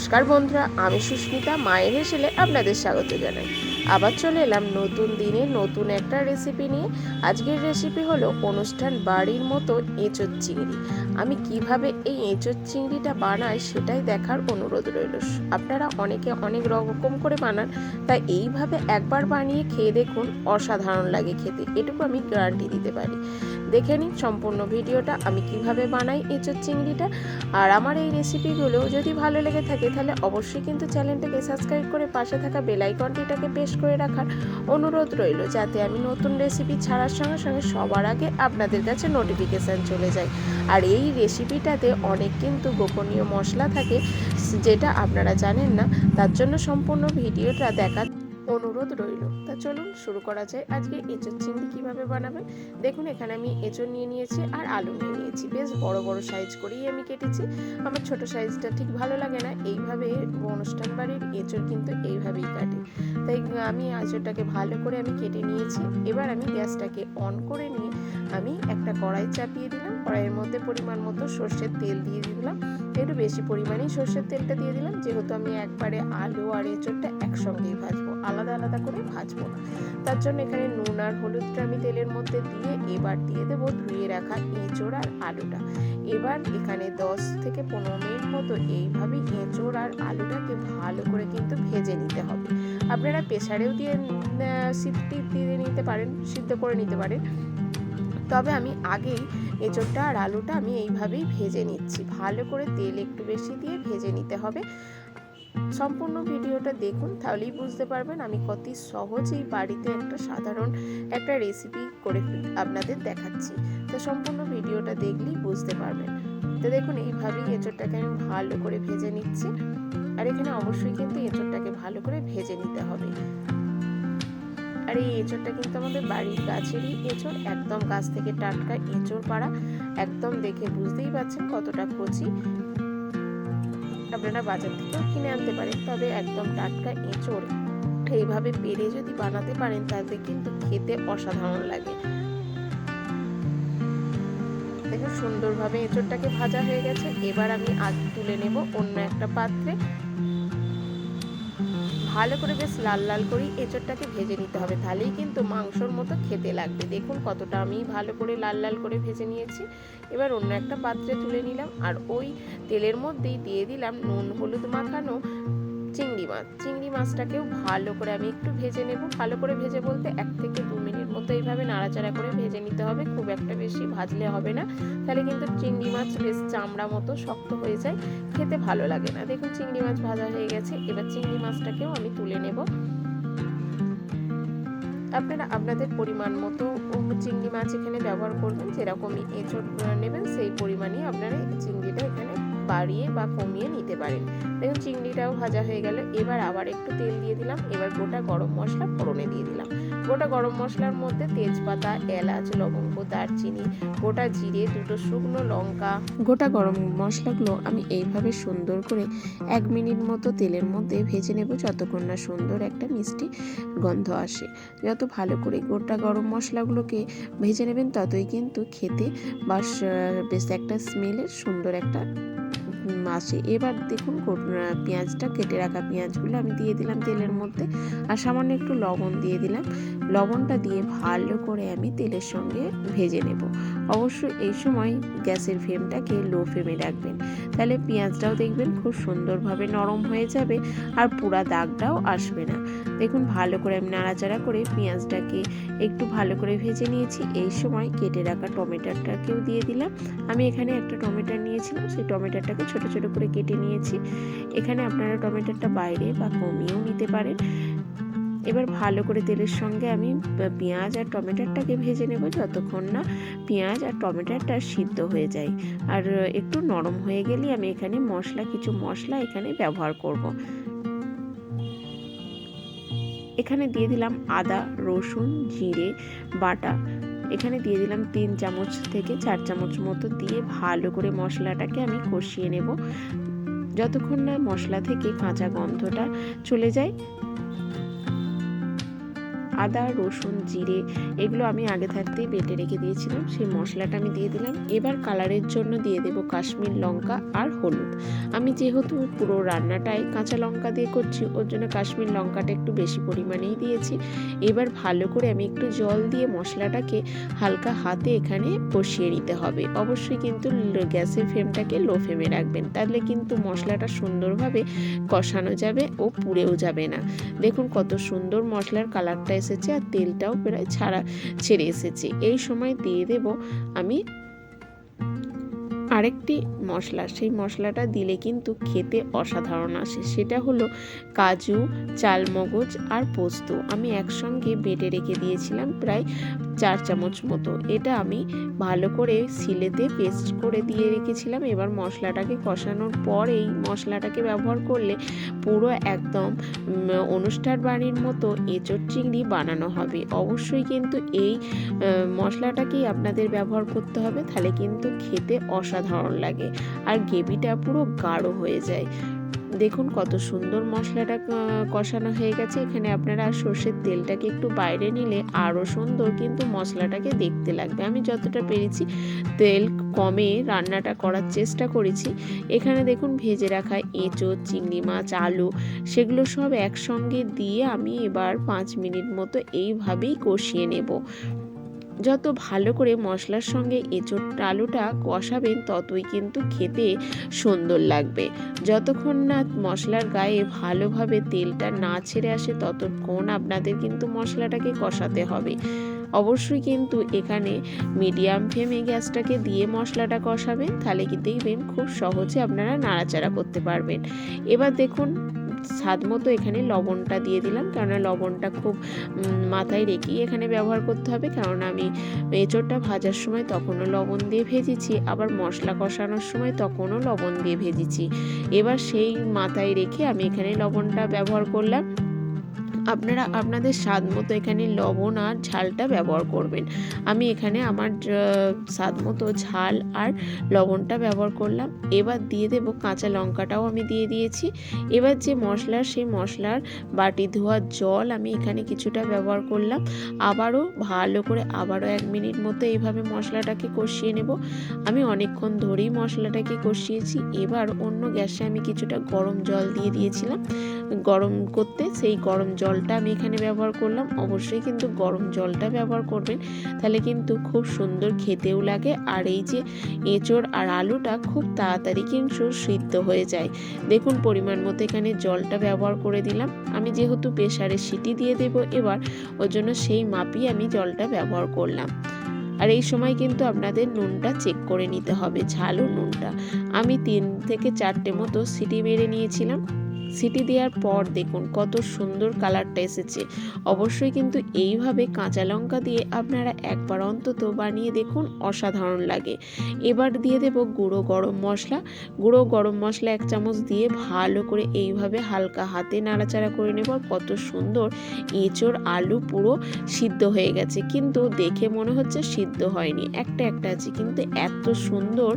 নমস্কার বন্ধুরা আমি সুস্মিতা মায়ের হেসেলে আপনাদের স্বাগত জানাই। আবার চলে এলাম নতুন দিনে নতুন একটা রেসিপি নিয়ে। আজকের রেসিপি হলো অনুষ্ঠান বাড়ির মতো এঁচোর চিংড়ি। আমি কীভাবে এই এঁচোর চিংড়িটা বানাই সেটাই দেখার অনুরোধ রইল। আপনারা অনেকে অনেক রকম করে বানান, তাই এইভাবে একবার বানিয়ে খেয়ে দেখুন, অসাধারণ লাগে খেতে। এটুকু আমি গ্যারান্টি দিতে পারি। দেখে নিন সম্পূর্ণ ভিডিওটা, আমি কীভাবে বানাই এঁচোর চিংড়িটা। আর আমার এই রেসিপিগুলো যদি ভালো লেগে থাকে, তাহলে অবশ্যই কিন্তু চ্যানেলটাকে সাবস্ক্রাইব করে পাশে থাকা বেল আইকনটিটাকে করে রাখার অনুরোধ রইল যাতে আমি নতুন রেসিপি ছাড়ার সঙ্গে সঙ্গে সবার আগে আপনাদের কাছে নোটিফিকেশান চলে যায়। আর এই রেসিপিটাতে অনেক কিন্তু গোপনীয় মশলা থাকে, যেটা আপনারা জানেন না, তার জন্য সম্পূর্ণ ভিডিওটা দেখার অনুরোধ রইল। তা চলুন শুরু করা যায় আজকে এঁচোর চিংড়ি কীভাবে বানাবেন? দেখুন, এখানে আমি এঁচোর নিয়ে নিয়েছি আর আলু নিয়ে নিয়েছি। বেশ বড় বড় সাইজ করেই আমি কেটেছি। আমার ছোট সাইজটা ঠিক ভালো লাগে না। এইভাবে অনুষ্ঠান বাড়ির এঁচোর কিন্তু এইভাবেই কাটে। তাই আমি আঁচড়টাকে ভালো করে আমি কেটে নিয়েছি। এবার আমি গ্যাসটাকে অন করে নিয়ে আমি একটা কড়াই চাপিয়ে দিলাম। কড়াইয়ের মধ্যে পরিমাণ মতো সর্ষের তেল দিয়ে দিলাম। একটু বেশি পরিমাণেই সর্ষের তেলটা দিয়ে দিলাম। যেহেতু আমি একবারে আলু আর এঁচোড়টা একসঙ্গেই ভাজবো, আলাদা আলাদা করে ভাজবো না। তার জন্য এখানে নুন আর হলুদটা আমি তেলের মধ্যে দিয়ে এবার দিয়ে দেবো ধুয়ে রাখা এঁচোড় আর আলুটা। এবার এখানে দশ থেকে পনেরো মিনিট মতো এইভাবে এঁচোড় আর আলুটাকে ভালো করে কিন্তু ভেজে নিতে হবে। আপনারা প্রেসারেও দিয়ে সিদ্ধি দিয়ে নিতে পারেন, সিদ্ধ করে নিতে পারেন। তবে আমি আগেই এঁচোড়টা আর আলুটা আমি এইভাবেই ভেজে নিচ্ছি। ভালো করে তেল একটু বেশি দিয়ে ভেজে নিতে হবে। সম্পূর্ণ ভিডিওটা দেখুন, তাহলেই বুঝতে পারবেন আমি কত সহজেই বাড়িতে একটা সাধারণ একটা রেসিপি করে আপনাদের দেখাচ্ছি। তো সম্পূর্ণ ভিডিওটা দেখলেই বুঝতে পারবেন। তো দেখুন, এইভাবেই এঁচোড়টাকে আমি ভালো করে ভেজে নিচ্ছি। আর এখানে অবশ্যই কিন্তু এঁচোড়টাকে ভালো করে ভেজে নিতে হবে। আর এই এঁচোড়টা কিন্তু আমাদের বাড়ির গাছেরই এঁচোড়, একদম গাছ থেকে টাটকা এঁচোড় পাড়া, একদম দেখে বুঝতেই পারছেন কতটা কচি। আপনারা বাজার থেকেও কিনে আনতে পারেন, তবে একদম টাটকা এঁচোড় এইভাবে পেরে যদি বানাতে পারেন তাহলে কিন্তু খেতে অসাধারণ লাগে। দেখুন সুন্দরভাবে এঁচোড়টাকে ভাজা হয়ে গেছে, এবার আমি আগ তুলে নেব অন্য একটা পাত্রে। ভালো করে বেশ লাল লাল করেই এঁচড়টাকে ভেজে নিতে হবে। তাহলেই কিন্তু মাংসর মতো খেতে লাগবে। দেখুন কতটা আমি ভালো করে লাল লাল করে ভেজে নিয়েছি। এবার অন্য একটা পাত্রে তুলে নিলাম। আর ওই তেলের মধ্যেই দিয়ে দিলাম নুন, হলুদ মাখানো চিংড়ি মাছ। চিংড়ি মাছটাকেও ভালো করে আমি একটু ভেজে নেব। ভালো করে ভেজে বলতে এক থেকে দু মিনিট মতো এইভাবে নাড়াচাড়া করে ভেজে নিতে হবে। খুব একটা বেশি ভাজলে হবে না। তাহলে কিন্তু চিংড়ি মাছ বেশ চামড়া মতো শক্ত হয়ে যায়। খেতে ভালো লাগে না। দেখুন চিংড়ি মাছ ভাজা হয়ে গেছে। এবার চিংড়ি মাছটাকেও আমি তুলে নেব। আপনারা আপনাদের পরিমাণ মতো চিংড়ি মাছ এখানে ব্যবহার করবেন। যেরকমই এঁচড় নেবেন, সেই পরিমাণই আপনারা চিংড়িটা এখানে বাড়িয়ে বা কমিয়ে নিতে পারেন। দেখুন, চিংড়িটাও ভাজা হয়ে গেল। এবার আবার একটু তেল দিয়ে দিলাম। এবার গোটা গরম মশলা ফোড়নে দিয়ে দিলাম। গোটা গরম মশলার মধ্যে তেজপাতা, এলাচ, লবঙ্গ, দারচিনি, গোটা জিরে, দুটো শুকনো লঙ্কা। গোটা গরম মশলাগুলো আমি এইভাবে সুন্দর করে এক মিনিট মতো তেলের মধ্যে ভেজে নেব যতক্ষণ না সুন্দর একটা মিষ্টি গন্ধ আসে। যত ভালো করে গোটা গরম মশলাগুলোকে ভেজে নেবেন ততই কিন্তু খেতে বা বেশ একটা স্মেলের সুন্দর একটা আসে এবার দেখুন পেঁয়াজটা কেটে রাখা পেঁয়াজগুলো আমি দিয়ে দিলাম তেলের মধ্যে আর সামান্য একটু লবণ দিয়ে দিলাম। লবণটা দিয়ে ভালো করে আমি তেলের সঙ্গে ভেজে নেব। অবশ্যই এই সময় গ্যাসের ফ্লেমটাকে লো ফ্লেমে রাখবেন। তাহলে পেঁয়াজটাও দেখবেন খুব সুন্দরভাবে নরম হয়ে যাবে আর পুরা দাগটাও আসবে না। দেখুন, ভালো করে আমি নাড়াচাড়া করে পেঁয়াজটাকে একটু ভালো করে ভেজে নিয়েছি। এই সময় কেটে রাখা টমেটোটাকেও দিয়ে দিলাম। আমি এখানে একটা টমেটো নিয়েছিলাম, সেই টমেটোটাকে ছোট ছোট করে কেটে নিয়েছি। এখানে আপনারা টমেটোটা বাইরে বা কমিয়েও নিতে পারেন। এবার ভালো করে তেলের সঙ্গে আমি পেঁয়াজ আর টমেটোটাকে ভেজে নেব যতক্ষণ না পেঁয়াজ আর টমেটোটা সিদ্ধ হয়ে যায়। আর একটু নরম হয়ে গেলেই আমি এখানে মশলা, কিছু মশলা এখানে ব্যবহার করব। এখানে দিয়ে দিলাম আদা, রসুন, জিরে, বাটা। এখানে দিয়ে দিলাম তিন চামচ থেকে চার চামচ মতো দিয়ে ভালো করে মশলাটাকে আমি কষিয়ে নেব। যতক্ষণ না মশলা থেকে কাঁচা গন্ধটা চলে যায় আদা, রসুন, জিরে এগুলো আমি আগে থাকতেই বেটে রেখে দিয়েছিলাম। সেই মশলাটা আমি দিয়ে দিলাম। এবার কালারের জন্য দিয়ে দেব কাশ্মীর লঙ্কা আর হলুদ। আমি যেহেতু পুরো রান্নাটাই কাঁচা লঙ্কা দিয়ে করছি, ওর জন্য কাশ্মীর লঙ্কাটা একটু বেশি পরিমাণেই দিয়েছি। এবার ভালো করে আমি একটু জল দিয়ে মশলাটাকে হালকা হাতে এখানে কষিয়ে নিতে হবে। অবশ্যই কিন্তু গ্যাসের ফ্লেমটাকে লো ফ্লেমে রাখবেন। তাহলে কিন্তু মশলাটা সুন্দরভাবে কষানো যাবে ও পুড়েও যাবে না। দেখুন কত সুন্দর মশলার কালারটা এসেছে আর তেলটাও প্রায় ছাড়া, ছেড়ে এসেছে। এই সময় দিয়ে দেব আমি আরেকটি মশলা। সেই মশলাটা দিলে কিন্তু খেতে অসাধারণ আসে। সেটা হলো কাজু, চালমগজ আর পোস্ত। আমি একসঙ্গে বেটে রেখে দিয়েছিলাম প্রায় চার চামচ মতো। এটা আমি ভালো করে সিলেতে পেস্ট করে দিয়ে রেখেছিলাম। এবার মশলাটাকে কষানোর পর এই মশলাটাকে ব্যবহার করলে পুরো একদম অনুষ্ঠান বাড়ির মতো এঁচড় চিংড়ি বানানো হবে। অবশ্যই কিন্তু এই মশলাটাকেই আপনাদের ব্যবহার করতে হবে। তাহলে কিন্তু খেতে অসাধারণ লাগে। আর গ্রেভিটা পুরো গাঢ় হয়ে যায়। দেখুন কত সুন্দর মশলাটা কষানো হয়ে গেছে। এখানে আপনারা সর্ষের তেলটাকে একটু বাইরে নিলে আরও সুন্দর কিন্তু মশলাটাকে দেখতে লাগবে। আমি যতটা পেরেছি তেল কমে রান্নাটা করার চেষ্টা করেছি। এখানে দেখুন ভেজে রাখা এঁচোড় চিংড়ি মাছ, আলু, সেগুলো সব একসঙ্গে দিয়ে আমি এবার পাঁচ মিনিট মতো এইভাবেই কষিয়ে নেব। যত ভালো করে মশলার সঙ্গে এঁচোড় আলুটা কষাবেন, ততই কিন্তু খেতে সুন্দর লাগবে। যতক্ষণ না মশলার গায়ে ভালোভাবে তেলটা না ছেড়ে আসে, ততক্ষণ আপনাদের কিন্তু মশলাটাকে কষাতে হবে। অবশ্যই কিন্তু এখানে মিডিয়াম ফ্লেমে গ্যাসটাকে দিয়ে মশলাটা কষাবেন, তাহলে কি দেখবেন খুব সহজে আপনারা নাড়াচাড়া করতে পারবেন। এবার দেখুন স্বাদ মতো এখানে লবণটা দিয়ে দিলাম। কেননা লবণটা খুব মাথায় রেখেই এখানে ব্যবহার করতে হবে। কারণ আমি এঁচোড়টা ভাজার সময় তখনও লবণ দিয়ে ভেজেছি। আবার মশলা কষানোর সময় তখনও লবণ দিয়ে ভেজেছি। এবার সেই মাথায় রেখে আমি এখানে লবণটা ব্যবহার করলাম। আপনারা আপনাদের স্বাদ মতো এখানে লবণ আর ঝালটা ব্যবহার করবেন। আমি এখানে আমার স্বাদ মতো ঝাল আর লবণটা ব্যবহার করলাম। এবার দিয়ে দেব কাঁচা লঙ্কাটাও আমি দিয়ে দিয়েছি। এবার যে মশলার সেই মশলার বাটি ধোয়ার জল আমি এখানে কিছুটা ব্যবহার করলাম। আবারও ভালো করে আবারও এক মিনিট মতো এইভাবে মশলাটাকে কষিয়ে নেব। আমি অনেকক্ষণ ধরেই মশলাটাকে কষিয়েছি। এবার অন্য গ্যাসে আমি কিছুটা গরম জল দিয়ে দিয়েছিলাম। গরম করতে, সেই গরম জলটা আমি এখানে ব্যবহার করলাম। অবশ্যই কিন্তু গরম জলটা ব্যবহার করবেন, তাহলে কিন্তু খুব সুন্দর খেতেও লাগে। আর এই যে এঁচড় আর আলুটা খুব তাড়াতাড়ি কিন্তু সিদ্ধ হয়ে যায়। দেখুন, পরিমাণ মতো এখানে জলটা ব্যবহার করে দিলাম। আমি যেহেতু প্রেশারে সিটি দিয়ে দেব এবার, ওর জন্য সেই মাপই আমি জলটা ব্যবহার করলাম। আর এই সময় কিন্তু আপনাদের নুনটা চেক করে নিতে হবে, ঝাল ও নুনটা। আমি তিন থেকে চারটে মতো সিটি মেরে নিয়েছিলাম। সিটি দেওয়ার পর দেখুন কত সুন্দর কালারটা এসেছে। অবশ্যই কিন্তু এইভাবে কাঁচা লঙ্কা দিয়ে আপনারা একবার অন্তত বানিয়ে দেখুন অসাধারণ লাগে। এবার দিয়ে দেব গুঁড়ো গরম মশলা। গুঁড়ো গরম মশলা এক চামচ দিয়ে ভালো করে এইভাবে হালকা হাতে নাড়াচাড়া করে নেব। কত সুন্দর এঁচড় আলু পুরো সিদ্ধ হয়ে গেছে। কিন্তু দেখে মনে হচ্ছে সিদ্ধ হয়নি। একটা একটা আছে। কিন্তু এত সুন্দর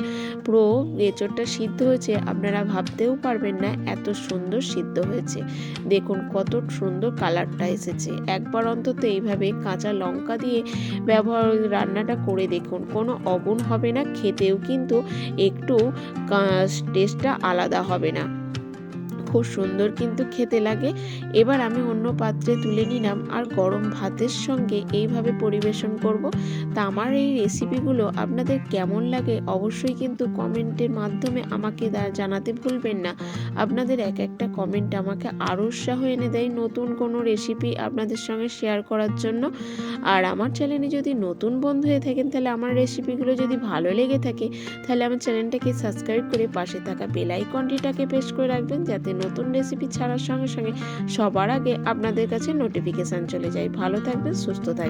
পুরো এঁচড়টা সিদ্ধ হয়েছে, আপনারা ভাবতেও পারবেন না এত সুন্দর সিদ্ধ হয়েছে। দেখুন কত সুন্দর কালারটা এসেছে। একবার অন্তত এইভাবে কাঁচা লঙ্কা দিয়ে ব্যবহার রান্নাটা করে দেখুন। কোনো অগুণ হবে না, খেতেও কিন্তু একটু টেস্টটা আলাদা হবে না। খুব সুন্দর কিন্তু খেতে লাগে। এবার আমি অন্য পাত্রে তুলে নিলাম আর গরম ভাতের সঙ্গে এইভাবে পরিবেশন করব। তা আমার এই রেসিপিগুলো আপনাদের কেমন লাগে অবশ্যই কিন্তু কমেন্টের মাধ্যমে আমাকে জানাতে ভুলবেন না। আপনাদের এক একটা কমেন্ট আমাকে আরও উৎসাহ এনে দেয় নতুন কোনো রেসিপি আপনাদের সঙ্গে শেয়ার করার জন্য। আর আমার চ্যানেলে যদি নতুন বন্ধু হয়ে থাকেন তাহলে আমার রেসিপিগুলো যদি ভালো লেগে থাকে, তাহলে আমার চ্যানেলটাকে সাবস্ক্রাইব করে পাশে থাকা বেল আইকনটিটাকে প্রেস করে রাখবেন যাতে নতুন রেসিপি ছাড়ার সঙ্গে সঙ্গে সবার আগে আপনাদের কাছে নোটিফিকেশান চলে যায়। ভালো থাকবেন, সুস্থ থাকবেন।